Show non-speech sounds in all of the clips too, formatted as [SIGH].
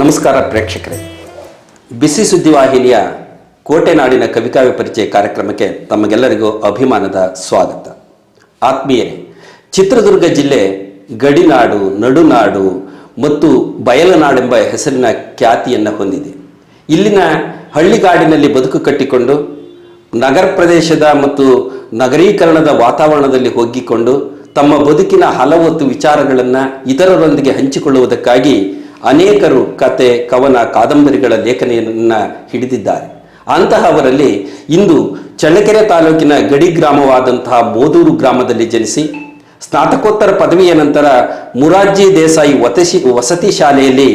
ನಮಸ್ಕಾರ ಪ್ರೇಕ್ಷಕರೇ. ಬಿಸಿ ಸುದ್ದಿವಾಹಿನಿಯ ಕೋಟೆನಾಡಿನ ಕವಿಕಾವ್ಯ ಪರಿಚಯ ಕಾರ್ಯಕ್ರಮಕ್ಕೆ ತಮಗೆಲ್ಲರಿಗೂ ಅಭಿಮಾನದ ಸ್ವಾಗತ. ಆತ್ಮೀಯರೇ, ಚಿತ್ರದುರ್ಗ ಜಿಲ್ಲೆ ಗಡಿನಾಡು, ನಡುನಾಡು ಮತ್ತು ಬಯಲನಾಡೆಂಬ ಹೆಸರಿನ ಖ್ಯಾತಿಯನ್ನು ಹೊಂದಿದೆ. ಇಲ್ಲಿನ ಹಳ್ಳಿಗಾಡಿನಲ್ಲಿ ಬದುಕು ಕಟ್ಟಿಕೊಂಡು, ನಗರ ಪ್ರದೇಶದ ಮತ್ತು ನಗರೀಕರಣದ ವಾತಾವರಣದಲ್ಲಿ ಹೋಗಿಕೊಂಡು, ತಮ್ಮ ಬದುಕಿನ ಹಲವತ್ತು ವಿಚಾರಗಳನ್ನು ಇತರರೊಂದಿಗೆ ಹಂಚಿಕೊಳ್ಳುವುದಕ್ಕಾಗಿ ಅನೇಕರು ಕತೆ ಕವನ ಕಾದಂಬರಿಗಳ ಲೇಖನೆಯನ್ನು ಹಿಡಿದಿದ್ದಾರೆ. ಅಂತಹವರಲ್ಲಿ ಇಂದು ಚಳ್ಳಕೆರೆ ತಾಲೂಕಿನ ಗಡಿ ಗ್ರಾಮವಾದಂತಹ ಮೋದೂರು ಗ್ರಾಮದಲ್ಲಿ ಜನಿಸಿ ಸ್ನಾತಕೋತ್ತರ ಪದವಿಯ ನಂತರ ಮುರಾರ್ಜಿ ದೇಸಾಯಿ ವತಸಿ ವಸತಿ ಶಾಲೆಯಲ್ಲಿ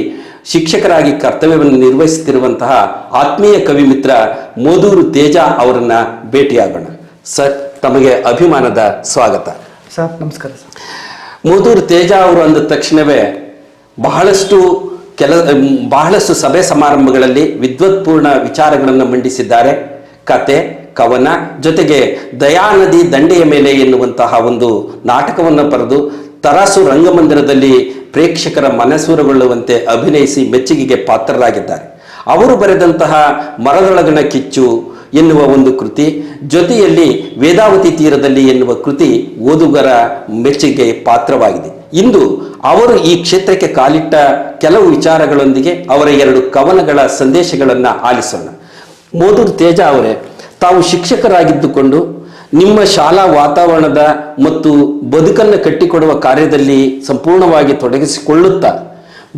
ಶಿಕ್ಷಕರಾಗಿ ಕರ್ತವ್ಯವನ್ನು ನಿರ್ವಹಿಸುತ್ತಿರುವಂತಹ ಆತ್ಮೀಯ ಕವಿ ಮಿತ್ರ ಮೋದೂರು ತೇಜ ಅವರನ್ನ ಭೇಟಿಯಾಗೋಣ. ಸರ್ ತಮಗೆ ಅಭಿಮಾನದ ಸ್ವಾಗತ. ಸರ್ ನಮಸ್ಕಾರ ಸರ್. ಮೋದೂರು ತೇಜ ಅವರು ಅಂದ ತಕ್ಷಣವೇ ಬಹಳಷ್ಟು ಕೆಲ ಬಹಳಷ್ಟು ಸಭೆ ಸಮಾರಂಭಗಳಲ್ಲಿ ವಿದ್ವತ್ಪೂರ್ಣ ವಿಚಾರಗಳನ್ನು ಮಂಡಿಸಿದ್ದಾರೆ. ಕತೆ, ಕವನ, ಜೊತೆಗೆ ದಯಾನದಿ ದಂಡೆಯ ಮೇಲೆ ಎನ್ನುವಂತಹ ಒಂದು ನಾಟಕವನ್ನು ಬರೆದು ತರಾಸು ರಂಗಮಂದಿರದಲ್ಲಿ ಪ್ರೇಕ್ಷಕರ ಮನಸೂರಗೊಳ್ಳುವಂತೆ ಅಭಿನಯಿಸಿ ಮೆಚ್ಚುಗೆಗೆ ಪಾತ್ರರಾಗಿದ್ದಾರೆ. ಅವರು ಬರೆದಂತಹ ಮರದೊಳಗಣ ಕಿಚ್ಚು ಎನ್ನುವ ಒಂದು ಕೃತಿ, ಜೊತೆಯಲ್ಲಿ ವೇದಾವತಿ ತೀರದಲ್ಲಿ ಎನ್ನುವ ಕೃತಿ ಓದುಗರ ಮೆಚ್ಚುಗೆ ಪಾತ್ರವಾಗಿದೆ. ಇಂದು ಅವರು ಈ ಕ್ಷೇತ್ರಕ್ಕೆ ಕಾಲಿಟ್ಟ ಕೆಲವು ವಿಚಾರಗಳೊಂದಿಗೆ ಅವರ ಎರಡು ಕವನಗಳ ಸಂದೇಶಗಳನ್ನು ಆಲಿಸೋಣ. ಮೋದೂರು ತೇಜ ಅವರೇ, ತಾವು ಶಿಕ್ಷಕರಾಗಿದ್ದುಕೊಂಡು ನಿಮ್ಮ ಶಾಲಾ ವಾತಾವರಣದ ಮತ್ತು ಬದುಕನ್ನು ಕಟ್ಟಿಕೊಡುವ ಕಾರ್ಯದಲ್ಲಿ ಸಂಪೂರ್ಣವಾಗಿ ತೊಡಗಿಸಿಕೊಳ್ಳುತ್ತಾ,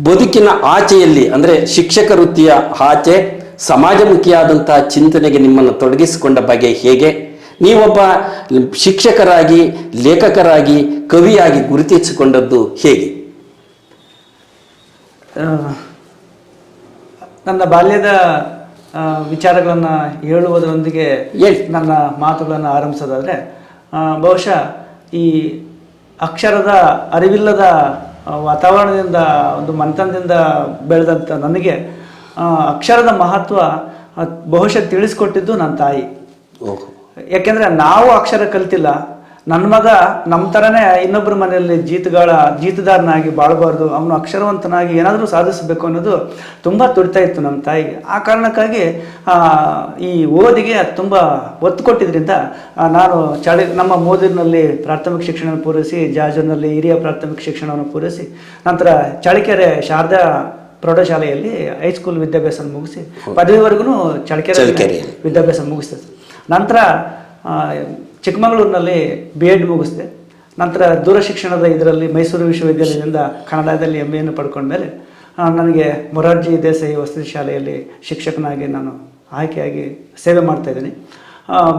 ಬದುಕಿನ ಆಚೆಯಲ್ಲಿ, ಅಂದರೆ ಶಿಕ್ಷಕ ವೃತ್ತಿಯ ಆಚೆ, ಸಮಾಜಮುಖಿಯಾದಂತಹ ಚಿಂತನೆಗೆ ನಿಮ್ಮನ್ನು ತೊಡಗಿಸಿಕೊಂಡ ಬಗೆ ಹೇಗೆ? ನೀವೊಬ್ಬ ಶಿಕ್ಷಕರಾಗಿ ಲೇಖಕರಾಗಿ ಕವಿಯಾಗಿ ಗುರುತಿಸಿಕೊಂಡದ್ದು ಹೇಗೆ? ನನ್ನ ಬಾಲ್ಯದ ವಿಚಾರಗಳನ್ನು ಹೇಳುವುದರೊಂದಿಗೆ ಹೇಳಿ. ನನ್ನ ಮಾತುಗಳನ್ನು ಆರಂಭಿಸೋದಾದರೆ ಬಹುಶಃ ಈ ಅಕ್ಷರದ ಅರಿವಿಲ್ಲದ ವಾತಾವರಣದಿಂದ ಒಂದು ಮಂಥನದಿಂದ ಬೆಳೆದಂಥ ನನಗೆ ಅಕ್ಷರದ ಮಹತ್ವ ಬಹುಶಃ ತಿಳಿಸ್ಕೊಟ್ಟಿದ್ದು ನನ್ನ ತಾಯಿ. ಓಹೋ. ಯಾಕೆಂದ್ರೆ ನಾವು ಅಕ್ಷರ ಕಲ್ತಿಲ್ಲ. ನನ್ನ ಮಗ ನಮ್ಮ ಥರನೇ ಇನ್ನೊಬ್ಬರ ಮನೆಯಲ್ಲಿ ಜೀತಗಾಳ ಜೀತದಾರನಾಗಿ ಬಾಳಬಾರ್ದು ಅವನು ಅಕ್ಷರವಂತನಾಗಿ ಏನಾದರೂ ಸಾಧಿಸಬೇಕು ಅನ್ನೋದು ತುಂಬ ತುಡಿತಾ ಇತ್ತು ನಮ್ಮ ತಾಯಿಗೆ. ಆ ಕಾರಣಕ್ಕಾಗಿ ಈ ಓದಿಗೆ ತುಂಬ ಒತ್ತು ಕೊಟ್ಟಿದ್ದರಿಂದ ನಾನು ಚಳಿ ನಮ್ಮ ಮೋದಿನಲ್ಲಿ ಪ್ರಾಥಮಿಕ ಶಿಕ್ಷಣ ಪೂರೈಸಿ ಜಾಜರ್ನಲ್ಲಿ ಹಿರಿಯ ಪ್ರಾಥಮಿಕ ಶಿಕ್ಷಣವನ್ನು ಪೂರೈಸಿ ನಂತರ ಚಳಿಕೆರೆ ಶಾರದಾ ಪ್ರೌಢಶಾಲೆಯಲ್ಲಿ ಹೈಸ್ಕೂಲ್ ವಿದ್ಯಾಭ್ಯಾಸ ಮುಗಿಸಿ ಪದವಿವರೆಗೂ ಚಳಿಕೆರೆ. ವಿದ್ಯಾಭ್ಯಾಸ ಮುಗಿಸಿದೆ ನಂತರ ಚಿಕ್ಕಮಗಳೂರಿನಲ್ಲಿ ಬಿ ಎಡ್ ಮುಗಿಸಿದೆ. ನಂತರ ದೂರ ಶಿಕ್ಷಣದ ಇದರಲ್ಲಿ ಮೈಸೂರು ವಿಶ್ವವಿದ್ಯಾಲಯದಿಂದ ಕನ್ನಡದಲ್ಲಿ ಎಂ ಎಯನ್ನು ಪಡ್ಕೊಂಡ ಮೇಲೆ ನನಗೆ ಮೊರಾರ್ಜಿ ದೇಸಾಯಿ ವಸತಿ ಶಾಲೆಯಲ್ಲಿ ಶಿಕ್ಷಕನಾಗಿ ನಾನು ಆಯ್ಕೆಯಾಗಿ ಸೇವೆ ಮಾಡ್ತಾಯಿದ್ದೀನಿ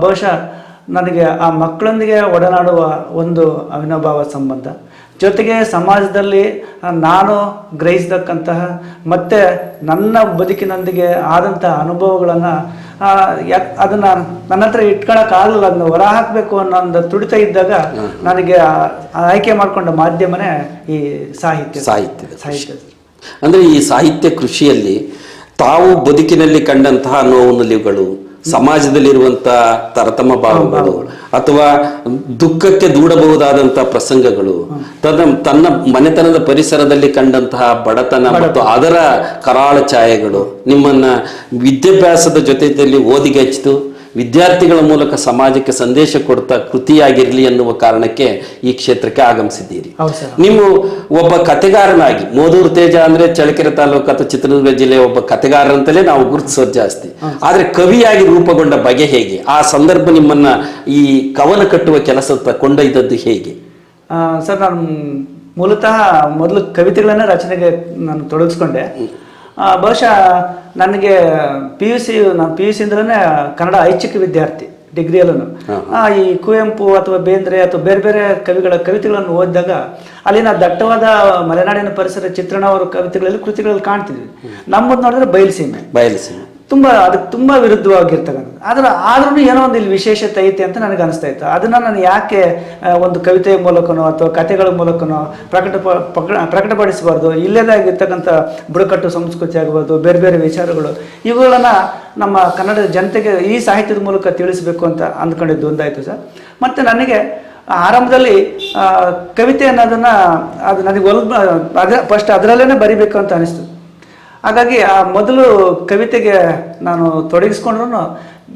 ಬಹುಶಃ ನನಗೆ ಆ ಮಕ್ಕಳೊಂದಿಗೆ ಒಡನಾಡುವ ಒಂದು ಅವಿನಾಭಾವ ಸಂಬಂಧ ಜೊತೆಗೆ ಸಮಾಜದಲ್ಲಿ ನಾನು ಗ್ರಹಿಸತಕ್ಕಂತಹ ಮತ್ತು ನನ್ನ ಬದುಕಿನೊಂದಿಗೆ ಆದಂತಹ ಅನುಭವಗಳನ್ನು ಯಾಕೆ ಅದನ್ನು ನನ್ನ ಹತ್ರ ಇಟ್ಕೊಳಕ್ಕಾಗಲ್ಲ ಅದನ್ನ ಹೊರ ಹಾಕಬೇಕು ಅನ್ನೋ ಒಂದು ತುಡಿತ ಇದ್ದಾಗ ನನಗೆ ಆಯ್ಕೆ ಮಾಡಿಕೊಂಡ ಮಾಧ್ಯಮನೇ ಈ ಸಾಹಿತ್ಯ. ಸಾಹಿತ್ಯ ಸಾಹಿತ್ಯ. ಅಂದ್ರೆ ಈ ಸಾಹಿತ್ಯ ಕೃಷಿಯಲ್ಲಿ ತಾವು ಬದುಕಿನಲ್ಲಿ ಕಂಡಂತಹ ನೋವು ನಿಲುವುಗಳು ಸಮಾಜದಲ್ಲಿರುವಂತಹ ತರತಮ ಭಾವಗಳು ಅಥವಾ ದುಃಖಕ್ಕೆ ದೂಡಬಹುದಾದಂತಹ ಪ್ರಸಂಗಗಳು. ತನ್ನ ತನ್ನ ಮನೆತನದ ಪರಿಸರದಲ್ಲಿ ಕಂಡಂತಹ ಬಡತನ. ಮತ್ತು ಅದರ ಕರಾಳ ಛಾಯೆಗಳು ನಿಮ್ಮನ್ನ ವಿದ್ಯಾಭ್ಯಾಸದ ಜೊತೆಯಲ್ಲಿ ಓದಿಗೆ ಹಚ್ಚಿತು. ವಿದ್ಯಾರ್ಥಿಗಳ ಮೂಲಕ ಸಮಾಜಕ್ಕೆ ಸಂದೇಶ ಕೊಡ್ತಾ ಕೃತಿಯಾಗಿರಲಿ ಅನ್ನುವ ಕಾರಣಕ್ಕೆ ಈ ಕ್ಷೇತ್ರಕ್ಕೆ ಆಗಮಿಸಿದ್ದೀರಿ. ನೀವು ಒಬ್ಬ ಕತೆಗಾರನಾಗಿ ಮೋದೂರು ತೇಜ ಅಂದ್ರೆ ಚಳ್ಳಕೆರೆ ತಾಲೂಕು ಅಥವಾ ಚಿತ್ರದುರ್ಗ ಜಿಲ್ಲೆಯ ಒಬ್ಬ ಕತೆಗಾರ ಅಂತಲೇ ನಾವು ಗುರುತಿಸೋದು ಜಾಸ್ತಿ. ಆದ್ರೆ ಕವಿಯಾಗಿ ರೂಪುಗೊಂಡ ಬಗೆ ಹೇಗೆ? ಆ ಸಂದರ್ಭ ನಿಮ್ಮನ್ನ ಈ ಕವನ ಕಟ್ಟುವ ಕೆಲಸ ಕೊಂಡೊಯ್ದದ್ದು ಹೇಗೆ? ಸರ್ ನಾನು ಮೂಲತಃ ಮೊದಲು ಕವಿತೆಗಳನ್ನ ರಚನೆಗೆ ನಾನು ತೊಡಗಿಸ್ಕೊಂಡೆ. ಬಹುಶಃ ನನಗೆ ಪಿ ಯು ಸಿ ನಾನು ಪಿ ಯು ಸಿಂದಲೇ ಕನ್ನಡ ಐಚ್ಛಿಕ ವಿದ್ಯಾರ್ಥಿ ಡಿಗ್ರಿಯಲ್ಲೂ ಈ ಕುವೆಂಪು ಅಥವಾ ಬೇಂದ್ರೆ ಅಥವಾ ಬೇರೆ ಬೇರೆ ಕವಿಗಳ ಕವಿತೆಗಳನ್ನು ಓದಿದಾಗ ಅಲ್ಲಿನ ದಟ್ಟವಾದ ಮಲೆನಾಡಿನ ಪರಿಸರ ಚಿತ್ರಣ ಅವರ ಕವಿತೆಗಳಲ್ಲಿ ಕೃತಿಗಳಲ್ಲಿ ಕಾಣ್ತಿದ್ವಿ. ನಮ್ಮದು ನೋಡಿದ್ರೆ ಬಯಲುಸೀಮೆ. ಬಯಲಿಸಿ ತುಂಬ ಅದಕ್ಕೆ ತುಂಬ ವಿರುದ್ಧವಾಗಿರ್ತಕ್ಕಂಥದ್ದು. ಆದ್ರೆ ಆದ್ರೂ ಏನೋ ಒಂದು ಇಲ್ಲಿ ವಿಶೇಷತೆ ಐತೆ ಅಂತ ನನಗೆ ಅನಿಸ್ತಾ ಇತ್ತು. ಅದನ್ನ ನಾನು ಯಾಕೆ ಒಂದು ಕವಿತೆಯ ಮೂಲಕನೋ ಅಥವಾ ಕಥೆಗಳ ಮೂಲಕನೋ ಪ್ರಕಟ ಪ್ರಕಟಪಡಿಸಬಾರ್ದು? ಇಲ್ಲೇದಾಗಿರ್ತಕ್ಕಂಥ ಬುಡಕಟ್ಟು ಸಂಸ್ಕೃತಿ ಆಗ್ಬೋದು, ಬೇರೆ ಬೇರೆ ವಿಚಾರಗಳು, ಇವುಗಳನ್ನು ನಮ್ಮ ಕನ್ನಡ ಜನತೆಗೆ ಈ ಸಾಹಿತ್ಯದ ಮೂಲಕ ತಿಳಿಸಬೇಕು ಅಂತ ಅಂದ್ಕೊಂಡಿದ್ದು ಒಂದಾಯ್ತು ಸರ್. ಮತ್ತೆ ನನಗೆ ಆರಂಭದಲ್ಲಿ ಕವಿತೆ ಅನ್ನೋದನ್ನ ಅದು ನನಗೆ ಒಲ್ ಅದ ಫಸ್ಟ್ ಅದರಲ್ಲೇ ಬರಿಬೇಕು ಅಂತ ಅನಿಸ್ತು. ಹಾಗಾಗಿ ಆ ಮೊದಲು ಕವಿತೆಗೆ ನಾನು ತೊಡಗಿಸ್ಕೊಂಡ್ರು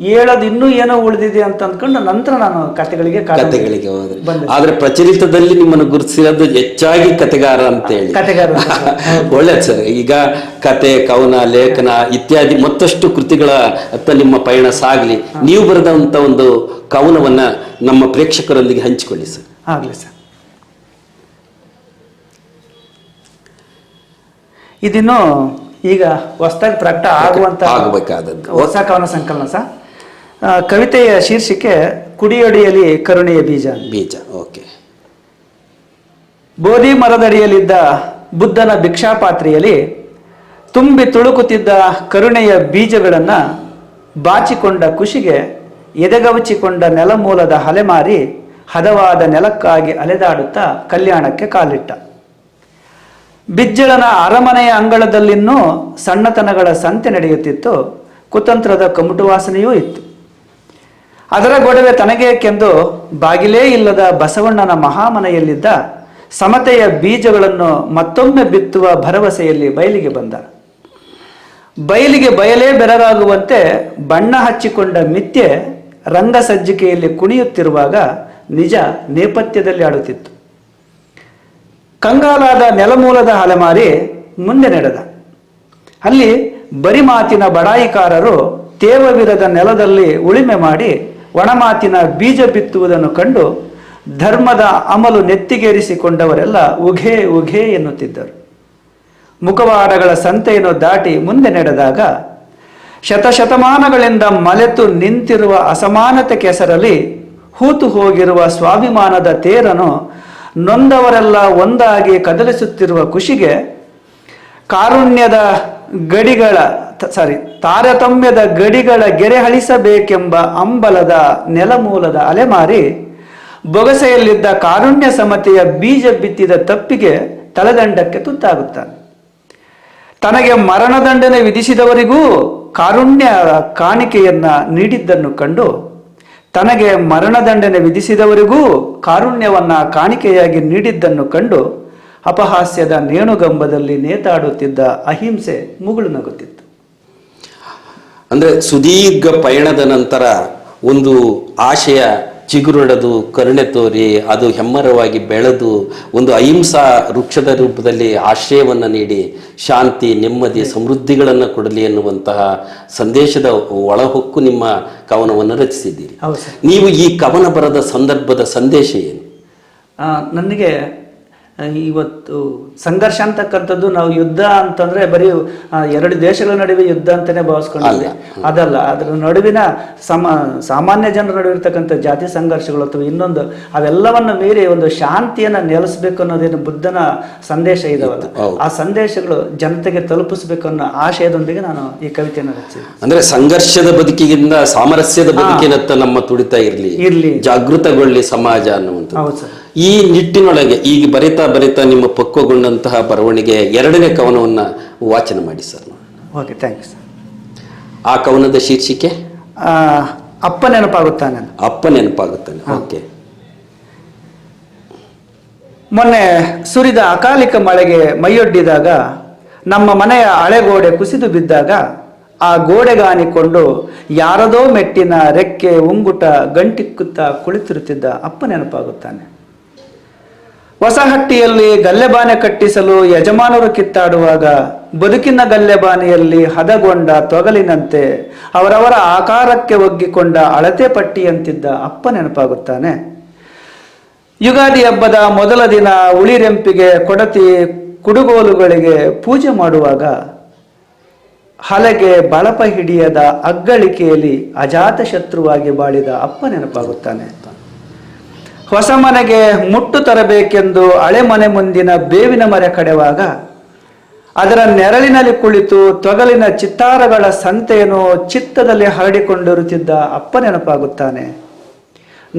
ಹೇಳೋದು ಇನ್ನೂ ಏನೋ ಉಳಿದಿದೆ ಅಂತ ಅಂದ್ಕೊಂಡು ನಂತರ ನಾನು ಕತೆಗಳಿಗೆ ಕತೆಗಳಿಗೆ ಹೋದ್ರೆ. ಆದ್ರೆ ಪ್ರಚಲಿತದಲ್ಲಿ ನಿಮ್ಮನ್ನು ಗುರುತಿಸಿರೋದು ಹೆಚ್ಚಾಗಿ ಕತೆಗಾರ ಅಂತ [LAUGHS] ಹೇಳಿ ಕತೆಗಾರ ಒಳ್ಳೆ ಒಳ್ಳೇದು ಸರ್. ಈಗ ಕತೆ ಕವನ ಲೇಖನ ಇತ್ಯಾದಿ ಮತ್ತಷ್ಟು ಕೃತಿಗಳ ಅತ್ತ ನಿಮ್ಮ ಪಯಣ ಸಾಗಲಿ. ನೀವು ಬರೆದಂತ ಒಂದು ಕವನವನ್ನ ನಮ್ಮ ಪ್ರೇಕ್ಷಕರೊಂದಿಗೆ ಹಂಚಿಕೊಳ್ಳಿ ಸರ್. ಆಗಲಿ ಸರ್. ಇದಿನ್ನು ಈಗ ಹೊಸದಾಗಿ ಪ್ರಕಟ ಆಗುವಂತ ಆಗಬೇಕಾದದ್ದು. ಹೊಸ ಕವನ ಸಂಕಲನ ಸಹ ಕವಿತೆಯ ಶೀರ್ಷಿಕೆ ಕುಡಿಯೊಡಿಯಲಿ ಕರುಣೆಯ ಬೀಜ. ಬೀಜ ಓಕೆ. ಬೋಧಿ ಮರದಡಿಯಲ್ಲಿದ್ದ ಬುದ್ಧನ ಭಿಕ್ಷಾಪಾತ್ರೆಯಲ್ಲಿ ತುಂಬಿ ತುಳುಕುತ್ತಿದ್ದ ಕರುಣೆಯ ಬೀಜಗಳನ್ನು ಬಾಚಿಕೊಂಡ ಖುಷಿಗೆ ಎದೆಗವಚಿಕೊಂಡ ನೆಲಮೂಲದ ಅಲೆಮಾರಿ ಹದವಾದ ನೆಲಕ್ಕಾಗಿ ಅಲೆದಾಡುತ್ತಾ ಕಲ್ಯಾಣಕ್ಕೆ ಕಾಲಿಟ್ಟ. ಬಿಜ್ಜಳನ ಅರಮನೆಯ ಅಂಗಳದಲ್ಲಿನ್ನೂ ಸಣ್ಣತನಗಳ ಸಂತೆ ನಡೆಯುತ್ತಿತ್ತು. ಕುತಂತ್ರದ ಕಮುಟು ವಾಸನೆಯೂ ಇತ್ತು. ಅದರ ಗೊಡವೆ ತನಗೇಕೆಂದು ಬಾಗಿಲೇ ಇಲ್ಲದ ಬಸವಣ್ಣನ ಮಹಾಮನೆಯಲ್ಲಿದ್ದ ಸಮತೆಯ ಬೀಜಗಳನ್ನು ಮತ್ತೊಮ್ಮೆ ಬಿತ್ತುವ ಭರವಸೆಯಲ್ಲಿ ಬಯಲಿಗೆ ಬಂದ. ಬಯಲಿಗೆ ಬಯಲೇ ಬೆರಗಾಗುವಂತೆ ಬಣ್ಣ ಹಚ್ಚಿಕೊಂಡ ಮಿಥ್ಯೆ ರಂಗಸಜ್ಜಿಕೆಯಲ್ಲಿ ಕುಣಿಯುತ್ತಿರುವಾಗ ನಿಜ ನೇಪಥ್ಯದಲ್ಲಿ ಆಡುತ್ತಿತ್ತು. ಕಂಗಾಲಾದ ನೆಲಮೂಲದ ಅಲೆಮಾರಿ ಮುಂದೆ ನಡೆದ. ಅಲ್ಲಿ ಬರಿ ಮಾತಿನ ಬಡಾಯಿಕಾರರು ತೇವವಿರದ ನೆಲದಲ್ಲಿ ಉಳಿಮೆ ಮಾಡಿ ಒಣಮಾತಿನ ಬೀಜ ಬಿತ್ತುವುದನ್ನು ಕಂಡು ಧರ್ಮದ ಅಮಲು ನೆತ್ತಿಗೇರಿಸಿಕೊಂಡವರೆಲ್ಲ ಉಘೆ ಉಘೆ ಎನ್ನುತ್ತಿದ್ದರು. ಮುಖವಾಡಗಳ ಸಂತೆಯನ್ನು ದಾಟಿ ಮುಂದೆ ನಡೆದಾಗ ಶತಶತಮಾನಗಳಿಂದ ಮಲೆತು ನಿಂತಿರುವ ಅಸಮಾನತೆ ಕೆಸರಲ್ಲಿ ಹೂತು ಹೋಗಿರುವ ಸ್ವಾಭಿಮಾನದ ತೇರನು ನೊಂದವರೆಲ್ಲ ಒಂದಾಗಿ ಕದಲಿಸುತ್ತಿರುವ ಖುಷಿಗೆ ಕಾರುಣ್ಯದ ಗಡಿಗಳ ಸಾರಿ ತಾರತಮ್ಯದ ಗಡಿಗಳ ಗೆರೆ ಹಳಿಸಬೇಕೆಂಬ ಅಂಬಲದ ನೆಲಮೂಲದ ಅಲೆಮಾರಿ ಬೊಗಸೆಯಲ್ಲಿದ್ದ ಕಾರುಣ್ಯ ಸಮತೆಯ ಬೀಜ ಬಿತ್ತಿದ ತಪ್ಪಿಗೆ ತಲೆದಂಡಕ್ಕೆ ತುತ್ತಾಗುತ್ತಾನೆ. ತನಗೆ ಮರಣದಂಡನೆ ವಿಧಿಸಿದವರಿಗೂ ಕಾರುಣ್ಯ ಕಾಣಿಕೆಯನ್ನ ನೀಡಿದ್ದನ್ನು ಕಂಡು ತನಗೆ ಮರಣದಂಡನೆ ವಿಧಿಸಿದವರಿಗೂ ಕಾರುಣ್ಯವನ್ನ ಕಾಣಿಕೆಯಾಗಿ ನೀಡಿದ್ದನ್ನು ಕಂಡು ಅಪಹಾಸ್ಯದ ನೇಣುಗಂಬದಲ್ಲಿ ನೇತಾಡುತ್ತಿದ್ದ ಅಹಿಂಸೆ ಮುಗುಳು ನಗುತ್ತಿತ್ತು. ಅಂದ್ರೆ ಸುದೀರ್ಘ ಪಯಣದ ನಂತರ ಒಂದು ಆಶಯ ಚಿಗುರೊಡೆದು ಕರುಣೆ ತೋರಿ ಅದು ಹೆಮ್ಮರವಾಗಿ ಬೆಳೆದು ಒಂದು ಅಹಿಂಸಾ ವೃಕ್ಷದ ರೂಪದಲ್ಲಿ ಆಶ್ರಯವನ್ನು ನೀಡಿ ಶಾಂತಿ ನೆಮ್ಮದಿ ಸಮೃದ್ಧಿಗಳನ್ನು ಕೊಡಲಿ ಎನ್ನುವಂತಹ ಸಂದೇಶದ ಒಳಹೊಕ್ಕು ನಿಮ್ಮ ಕವನವನ್ನು ರಚಿಸಿದ್ದೀರಿ. ನೀವು ಈ ಕವನ ಬರದ ಸಂದರ್ಭದ ಸಂದೇಶ ಏನು? ನನಗೆ ಇವತ್ತು ಸಂಘರ್ಷ ಅಂತಕ್ಕಂಥದ್ದು ನಾವು ಯುದ್ಧ ಅಂತಂದ್ರೆ ಬರೀ ಎರಡು ದೇಶಗಳ ನಡುವೆ ಯುದ್ಧ ಅಂತಾನೆ ಭಾವಿಸ್ಕೊಂಡಿದ್ದೆ ಅದಲ್ಲ ಅದರ ನಡುವಿನ ಸಮ ಸಾಮಾನ್ಯ ಜನರ ನಡುವೆ ಇರ್ತಕ್ಕಂಥ ಜಾತಿ ಸಂಘರ್ಷಗಳು ಅಥವಾ ಇನ್ನೊಂದು ಅವೆಲ್ಲವನ್ನು ಮೀರಿ ಒಂದು ಶಾಂತಿಯನ್ನ ನೆಲೆಸಬೇಕು ಅನ್ನೋದೇನು ಬುದ್ಧನ ಸಂದೇಶ ಇದಾವಲ್ಲ. ಆ ಸಂದೇಶಗಳು ಜನತೆಗೆ ತಲುಪಿಸಬೇಕು ಅನ್ನೋ ಆಶಯದೊಂದಿಗೆ ನಾನು ಈ ಕವಿತೆಯನ್ನು ರಚಿಸಿದೆ. ಅಂದ್ರೆ ಸಂಘರ್ಷದ ಬದುಕಿಗಿಂತ ಸಾಮರಸ್ಯದ ಬದುಕಿನತ್ತ ನಮ್ಮ ತುಡಿತ ಇರಲಿ. ಇರ್ಲಿ. ಜಾಗೃತಗೊಳ್ಳಿ ಸಮಾಜ ಅನ್ನುವಂಥ ಹೌದು ಸರ್. ಈ ನಿಟ್ಟಿನೊಳಗೆ ಈಗ ಬರಿತಾ ಬರಿತಾ ನಿಮ್ಮ ಪಕ್ವಗೊಂಡಂತಹ ಬರವಣಿಗೆ ಎರಡನೇ ಕವನವನ್ನು ವಾಚನ ಮಾಡಿ sir okay thank you sir ಆ ಕವನದ ಶೀರ್ಷಿಕೆ? ಅಪ್ಪ ನೆನಪಾಗುತ್ತಾನೆ ಅಪ್ಪ ನೆನಪಾಗುತ್ತಾನೆ. ಓಕೆ ಮೊನ್ನೆ ಸುರಿದ ಅಕಾಲಿಕ ಮಳೆಗೆ ಮೈಯೊಡ್ಡಿದಾಗ ನಮ್ಮ ಮನೆಯ ಹಳೆಗೋಡೆ ಕುಸಿದು ಬಿದ್ದಾಗ ಆ ಗೋಡೆಗಾನಿಕೊಂಡು ಯಾರದೋ ಮೆಟ್ಟಿನ ರೆಕ್ಕೆ ಉಂಗುಟ ಗಂಟಿಕ್ಕುತ್ತಾ ಕುಳಿತಿರುತ್ತಿದ್ದ ಅಪ್ಪ ನೆನಪಾಗುತ್ತಾನೆ. ಹೊಸಹಟ್ಟಿಯಲ್ಲಿ ಗಲ್ಲೆಬಾನೆ ಕಟ್ಟಿಸಲು ಯಜಮಾನರು ಕಿತ್ತಾಡುವಾಗ ಬದುಕಿನ ಗಲ್ಲೆಬಾನೆಯಲ್ಲಿ ಹದಗೊಂಡ ತೊಗಲಿನಂತೆ ಅವರವರ ಆಕಾರಕ್ಕೆ ಒಗ್ಗಿಕೊಂಡ ಅಳತೆ ಪಟ್ಟಿಯಂತಿದ್ದ ಅಪ್ಪ ನೆನಪಾಗುತ್ತಾನೆ. ಯುಗಾದಿ ಹಬ್ಬದ ಮೊದಲ ದಿನ ಉಳಿರೆಂಪಿಗೆ ಕೊಡತಿ ಕುಡುಗೋಲುಗಳಿಗೆ ಪೂಜೆ ಮಾಡುವಾಗ ಹಲಗೆ ಬಳಪ ಹಿಡಿಯದ ಅಗ್ಗಳಿಕೆಯಲ್ಲಿ ಅಜಾತ ಶತ್ರುವಾಗಿ ಬಾಳಿದ ಅಪ್ಪ ನೆನಪಾಗುತ್ತಾನೆ. ಹೊಸ ಮನೆಗೆ ಮುಟ್ಟು ತರಬೇಕೆಂದು ಹಳೆ ಮನೆ ಮುಂದಿನ ಬೇವಿನ ಮರ ಕಡೆವಾಗ ಅದರ ನೆರಳಿನಲ್ಲಿ ಕುಳಿತು ತೊಗಲಿನ ಚಿತ್ತಾರಗಳ ಸಂತೆಯನ್ನು ಚಿತ್ತದಲ್ಲಿ ಹರಡಿಕೊಂಡಿರುತ್ತಿದ್ದ ಅಪ್ಪ ನೆನಪಾಗುತ್ತಾನೆ.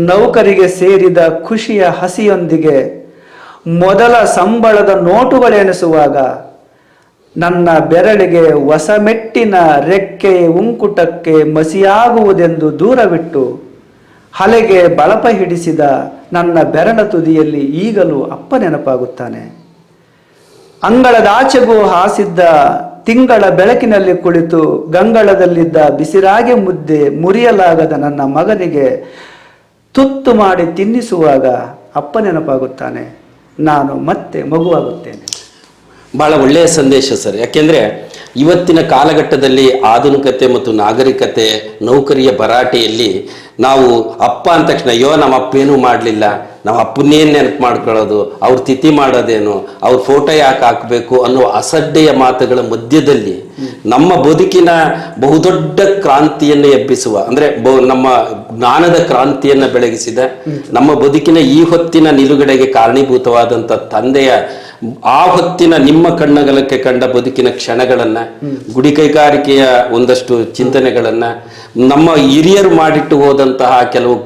ನೌಕರಿಗೆ ಸೇರಿದ ಖುಷಿಯ ಹಸಿಯೊಂದಿಗೆ ಮೊದಲ ಸಂಬಳದ ನೋಟುಗಳೆನಿಸುವಾಗ ನನ್ನ ಬೆರಳಿಗೆ ಹೊಸಮೆಟ್ಟಿನ ರೆಕ್ಕೆ, ಉಂಕುಟಕ್ಕೆ ಮಸಿಯಾಗುವುದೆಂದು ದೂರವಿಟ್ಟು ಹಲೆಗೆ ಬಳಪ ಹಿಡಿಸಿದ ನನ್ನ ಬೆರಳ ತುದಿಯಲ್ಲಿ ಈಗಲೂ ಅಪ್ಪ ನೆನಪಾಗುತ್ತಾನೆ. ಅಂಗಳದಾಚೆಗೂ ಹಾಸಿದ್ದ ತಿಂಗಳ ಬೆಳಕಿನಲ್ಲಿ ಕುಳಿತು ಗಂಗಳದಲ್ಲಿದ್ದ ಬಿಸಿರಾಗೆ ಮುದ್ದೆ ಮುರಿಯಲಾಗದ ನನ್ನ ಮಗನಿಗೆ ತುತ್ತು ಮಾಡಿ ತಿನ್ನಿಸುವಾಗ ಅಪ್ಪ ನೆನಪಾಗುತ್ತಾನೆ. ನಾನು ಮತ್ತೆ ಮಗುವಾಗುತ್ತೇನೆ. ಬಹಳ ಒಳ್ಳೆಯ ಸಂದೇಶ ಸರ್. ಯಾಕೆಂದ್ರೆ ಇವತ್ತಿನ ಕಾಲಘಟ್ಟದಲ್ಲಿ ಆಧುನಿಕತೆ ಮತ್ತು ನಾಗರಿಕತೆ, ನೌಕರಿಯ ಭರಾಟೆಯಲ್ಲಿ ನಾವು ಅಪ್ಪ ಅಂದ ತಕ್ಷಣ, ಅಯ್ಯೋ, ನಮ್ಮ ಅಪ್ಪ ಏನೂ ಮಾಡಲಿಲ್ಲ. ನಮ್ಮ ಅಪ್ಪನ್ನೇನು ನೆನಪು ಮಾಡ್ಕೊಳ್ಳೋದು. ಅವ್ರ ತಿಥಿ ಮಾಡೋದೇನು. ಅವ್ರ ಫೋಟೋ ಯಾಕೆ ಹಾಕಬೇಕು? ಅನ್ನೋ ಅಸಡ್ಡೆಯ ಮಾತುಗಳ ಮಧ್ಯದಲ್ಲಿ ನಮ್ಮ ಬದುಕಿನ ಬಹುದೊಡ್ಡ ಕ್ರಾಂತಿಯನ್ನು ಎಬ್ಬಿಸುವ, ಅಂದ್ರೆ ನಮ್ಮ ಜ್ಞಾನದ ಕ್ರಾಂತಿಯನ್ನು ಬೆಳಗಿಸಿದ, ನಮ್ಮ ಬದುಕಿನ ಈ ಹೊತ್ತಿನ ನಿಲುಗಡೆಗೆ ಕಾರಣೀಭೂತವಾದಂತ ತಂದೆಯ ಆ ಹೊತ್ತಿನ ನಿಮ್ಮ ಕಣ್ಣಗಲಕ್ಕೆ ಕಂಡ ಬದುಕಿನ ಕ್ಷಣಗಳನ್ನ, ಗುಡಿ ಕೈಗಾರಿಕೆಯ ಒಂದಷ್ಟು ಚಿಂತನೆಗಳನ್ನ, ನಮ್ಮ ಹಿರಿಯರು ಮಾಡಿಟ್ಟು ಹೋದಂತಹ ಕೆಲವು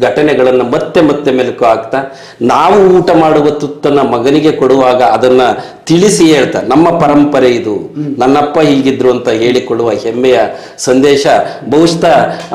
ಘಟನೆಗಳನ್ನು ಮತ್ತೆ ಮತ್ತೆ ಮೆಲುಕು ಹಾಕ್ತಾ, ನಾವು ಊಟ ಮಾಡುವ ತುತ್ತನ್ನ ಮಗನಿಗೆ ಕೊಡುವಾಗ ಅದನ್ನ ತಿಳಿಸಿ ಹೇಳ್ತಾ, ನಮ್ಮ ಪರಂಪರೆ ಇದು. ನನ್ನಪ್ಪ ಹೀಗಿದ್ರು ಅಂತ ಹೇಳಿಕೊಳ್ಳುವ ಹೆಮ್ಮೆಯ ಸಂದೇಶ. ಬಹುಶಃ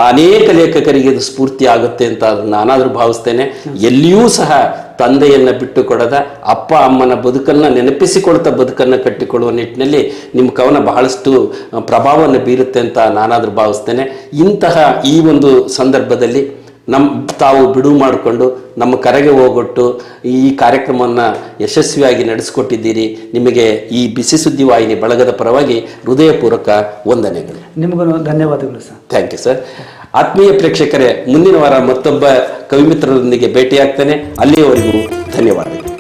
ಅನೇಕ ಲೇಖಕರಿಗೆ ಇದು ಸ್ಫೂರ್ತಿ ಆಗುತ್ತೆ ಅಂತ ನಾನಾದರೂ ಭಾವಿಸ್ತೇನೆ. ಎಲ್ಲಿಯೂ ಸಹ ತಂದೆಯನ್ನ ಬಿಟ್ಟು ಕೊಡದ ಅಪ್ಪ ಅಮ್ಮನ ಬದುಕನ್ನ ನೆನಪಿಸಿಕೊಳ್ತಾ ಬದುಕನ್ನ ಕಟ್ಟಿಕೊಳ್ಳುವ ನಿಟ್ಟಿನಲ್ಲಿ ನಿಮ್ಮ ಕವನ ಬಹಳಷ್ಟು ಪ್ರಭಾವವನ್ನು ಬೀರುತ್ತೆ ಅಂತ ನಾನಾದರೂ ಭಾವಿಸ್ತೇನೆ. ಇಂತಹ ಈ ಒಂದು ಸಂದರ್ಭದಲ್ಲಿ ನಮ್ಮ ತಾವು ಬಿಡುವು ಮಾಡಿಕೊಂಡು ನಮ್ಮ ಕರೆಗೆ ಹೋಗೊಟ್ಟು ಈ ಕಾರ್ಯಕ್ರಮವನ್ನು ಯಶಸ್ವಿಯಾಗಿ ನಡೆಸಿಕೊಟ್ಟಿದ್ದೀರಿ. ನಿಮಗೆ ಈ ಬಿಸಿ ಸುದ್ದಿ ವಾಹಿನಿ ಬಳಗದ ಪರವಾಗಿ ಹೃದಯಪೂರ್ವಕ ವಂದನೆಗಳು. ನಿಮಗೂ ಧನ್ಯವಾದಗಳು ಸರ್. Thank you sir. ಆತ್ಮೀಯ ಪ್ರೇಕ್ಷಕರೇ ಮುಂದಿನ ವಾರ ಮತ್ತೊಬ್ಬ ಕವಿಮಿತ್ರರೊಂದಿಗೆ ಭೇಟಿಯಾಗ್ತೇನೆ. ಅಲ್ಲಿಯವರೆಗೂ ಧನ್ಯವಾದಗಳು.